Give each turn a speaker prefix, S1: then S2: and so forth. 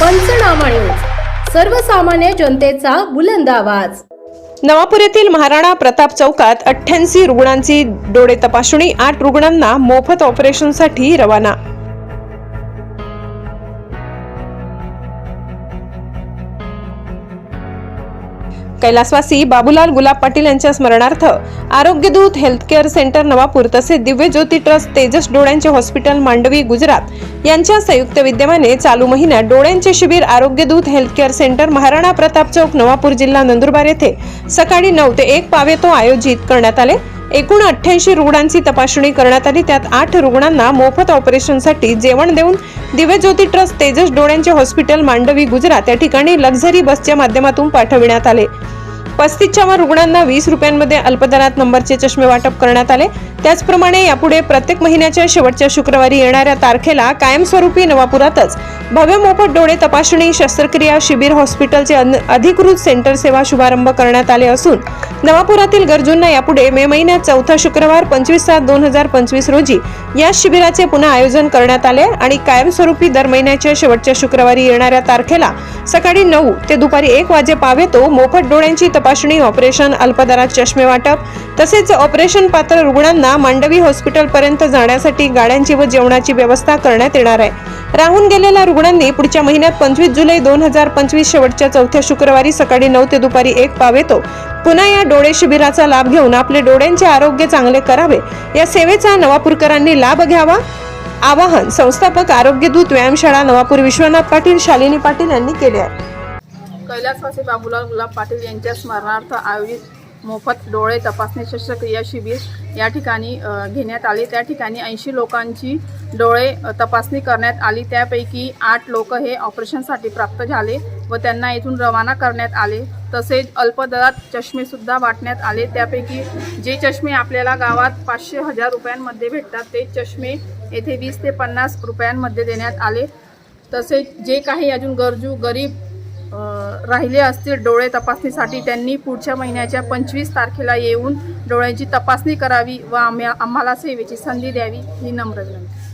S1: पंचनामा न्यूज. सर्वसामान्य जनतेचा बुलंद आवाज.
S2: नवापूर येथील महाराणा प्रताप चौकात अठ्ठ्याऐंशी रुग्णांची डोळे तपासणी आठ रुग्णांना मोफत ऑपरेशनसाठी रवाना कैलासवासी बाबूलाल गुलाब पाटील यांच्या स्मरणार्थ आरोग्यदूत हेल्थकेअर सेंटर नवापूर तसेच दिव्य ज्योती ट्रस्ट तेजस डोळ्यांचे हॉस्पिटल मांडवी गुजरात यांच्या संयुक्त विद्यमाने चालू महिन्यात डोळ्यांचे शिबिर आरोग्यदूत हेल्थकेअर सेंटर महाराणा प्रताप चौक नवापूर जिल्हा नंदुरबार येथे सकाळी नऊ ते एक पावेतो आयोजित करण्यात आले. एकूण अठ्ठ्याऐंशी रुग्णांची तपासणी करण्यात आली. त्यात आठ रुग्णांना मोफत ऑपरेशनसाठी जेवण देऊन दिव्य ज्योती ट्रस्ट तेजस डोळ्यांचे हॉस्पिटल मांडवी गुजरात या ठिकाणी लक्झरी बसच्या माध्यमातून पाठविण्यात आले. पस्तीसच्या रुग्णांना वीस रुपयांमध्ये अल्पदरात नंबरचे चष्मे वाटप करण्यात आले. त्याचप्रमाणे यापुढे प्रत्येक महिन्याच्या शेवटच्या शुक्रवारी येणाऱ्या तारखेला कायमस्वरूपी नवापुरातच भव्य मोफत डोळे तपासणी शस्त्रक्रिया शिबिर हॉस्पिटलचे अन- अधिकृत सेंटर सेवा शुभारंभ करण्यात आले असून नवापुरातील गरजूंना यापुढे मे महिन्यात चौथा शुक्रवार पंचवीस सात दोन हजार पंचवीस रोजी या शिबिराचे पुन्हा आयोजन करण्यात आले आणि कायमस्वरूपी दर महिन्याच्या शेवटच्या शुक्रवारी येणाऱ्या तारखेला सकाळी नऊ ते दुपारी एक वाजे पावेतो मोफत डोळ्यांची तपासणी ऑपरेशन अल्पदरात चष्मे वाटप तसेच ऑपरेशन पात्र रुग्णांना मांडवी हॉस्पिटलपर्यंत जाण्यासाठी गाड्यांची व जेवणाची व्यवस्था करण्यात येणार आहे. राहून गेलेल्या रुग्णांनी पुढच्या महिन्यात पंचवीस जुलै दोन हजार पंचवीस शेवटच्या चौथ्या शुक्रवारी सकाळी नऊ ते दुपारी एक पावेतो. पुन्हा या डोळे शिबिराचा लाभ घेऊन आपले डोळ्यांचे आरोग्य चांगले करावे. या सेवेचा नवापूरकरांनी लाभ घ्यावा. आवाहन संस्थापक आरोग्यदूत व्यायामशाळा नवापूर विश्वनाथ पाटील शालिनी पाटील यांनी केले आहे.
S3: कैलासवासी बाबूलाल गुलाब पाटील यांच्या स्मरणार्थ आयोजित मोफत डोळे तपासणी शस्त्रक्रिया शिबिर या ठिकाणी घेण्यात आले. त्या ठिकाणी ऐंशी लोकांची डोळे तपासणी करण्यात आली. त्यापैकी आठ लोक हे ऑपरेशनसाठी प्राप्त झाले व त्यांना इथून रवाना करण्यात आले. तसेच अल्पदरात चष्मेसुद्धा वाटण्यात आले. त्यापैकी जे चष्मे आपल्याला गावात पाचशे हजार रुपयांमध्ये भेटतात ते चष्मे येथे वीस ते पन्नास रुपयांमध्ये देण्यात आले. तसेच जे काही अजून गरजू गरीब राहिले असतील डोळे तपासणीसाठी त्यांनी पुढच्या महिन्याच्या पंचवीस तारखेला येऊन डोळ्यांची तपासणी करावी व आम्ही आम्हाला सेवेची संधी द्यावी ही नम्र विनंती.